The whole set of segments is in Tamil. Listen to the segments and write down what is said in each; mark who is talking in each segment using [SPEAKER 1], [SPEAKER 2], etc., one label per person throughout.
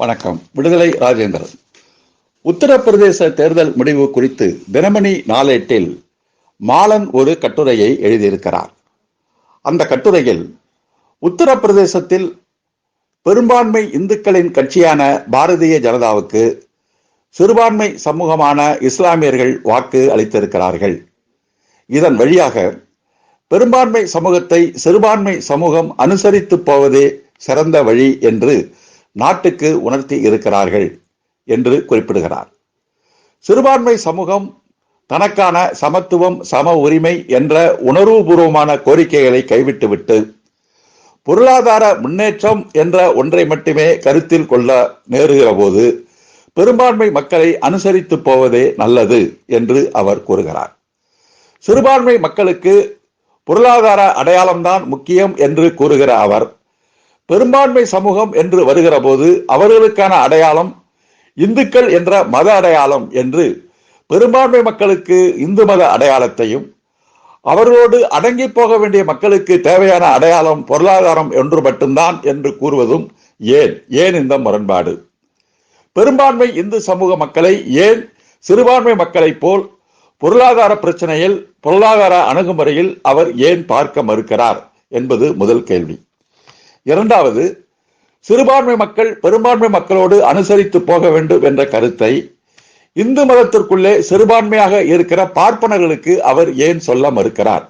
[SPEAKER 1] வணக்கம். விடுதலை ராஜேந்திரன். உத்தரப்பிரதேச தேர்தல் முடிவு குறித்து தினமணி நாளேட்டில் மாலன் ஒரு கட்டுரையை எழுதியிருக்கிறார். அந்த கட்டுரையில் உத்தரப்பிரதேசத்தில் பெரும்பான்மை இந்துக்களின் கட்சியான பாரதிய ஜனதாவுக்கு சிறுபான்மை சமூகமான இஸ்லாமியர்கள் வாக்கு அளித்திருக்கிறார்கள். இதன் வழியாக பெரும்பான்மை சமூகத்தை சிறுபான்மை சமூகம் அனுசரித்து போவதே சிறந்த வழி என்று நாட்டுக்கு உணர்த்தி இருக்கிறார்கள் என்று குறிப்பிடுகிறார். சிறுபான்மை சமூகம் தனக்கான சமத்துவம் சம உரிமை என்ற உணர்வுபூர்வமான கோரிக்கைகளை கைவிட்டுவிட்டு பொருளாதார முன்னேற்றம் என்ற ஒன்றை மட்டுமே கருத்தில் கொள்ள நேருகிற போது பெரும்பான்மை மக்களை அனுசரித்து போவதே நல்லது என்று அவர் கூறுகிறார். சிறுபான்மை மக்களுக்கு பொருளாதார அடையாளம்தான் முக்கியம் என்று கூறுகிற அவர் பெரும்பான்மை சமூகம் என்று வருகிற போது அவர்களுக்கான அடையாளம் இந்துக்கள் என்ற மத அடையாளம் என்று பெரும்பான்மை மக்களுக்கு இந்து மத அடையாளத்தையும் அவர்களோடு அடங்கி போக வேண்டிய மக்களுக்கு தேவையான அடையாளம் பொருளாதாரம் என்று மட்டும்தான் என்று கூறுவதும் ஏன்? ஏன் இந்த முரண்பாடு? பெரும்பான்மை இந்து சமூக மக்களை ஏன் சிறுபான்மை மக்களைப் போல் பொருளாதார பிரச்சனையில் பொருளாதார அணுகுமுறையில் அவர் ஏன் பார்க்க மறுக்கிறார் என்பது முதல் கேள்வி. இரண்டாவது சிறுபான்மை மக்கள் பெரும்பான்மை மக்களோடு அனுசரித்து போக வேண்டும் என்ற கருத்தை இந்து மதத்திற்குள்ளே சிறுபான்மையாக இருக்கிற பார்ப்பனர்களுக்கு அவர் ஏன் சொல்ல மறுக்கிறார்?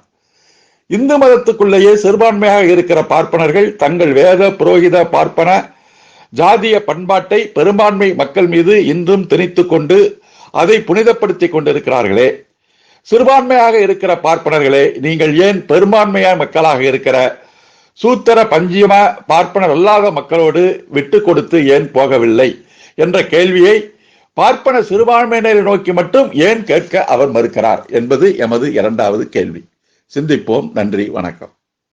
[SPEAKER 1] இந்து மதத்துக்குள்ளேயே சிறுபான்மையாக இருக்கிற பார்ப்பனர்கள் தங்கள் வேத புரோகித பார்ப்பன ஜாதிய பண்பாட்டை பெரும்பான்மை மக்கள் மீது இன்றும் திணித்து கொண்டு அதை புனிதப்படுத்தி கொண்டிருக்கிறார்களே. சிறுபான்மையாக இருக்கிற பார்ப்பனர்களே நீங்கள் ஏன் பெரும்பான்மையான மக்களாக இருக்கிற சூத்திர பஞ்சியம பார்ப்பனர் அல்லாத மக்களோடு விட்டு கொடுத்து ஏன் போகவில்லை என்ற கேள்வியை பார்ப்பன சிறுபான்மையினரை நோக்கி மட்டும் ஏன் கேட்க அவர் மறுக்கிறார் என்பது எமது இரண்டாவது கேள்வி. சிந்திப்போம். நன்றி. வணக்கம்.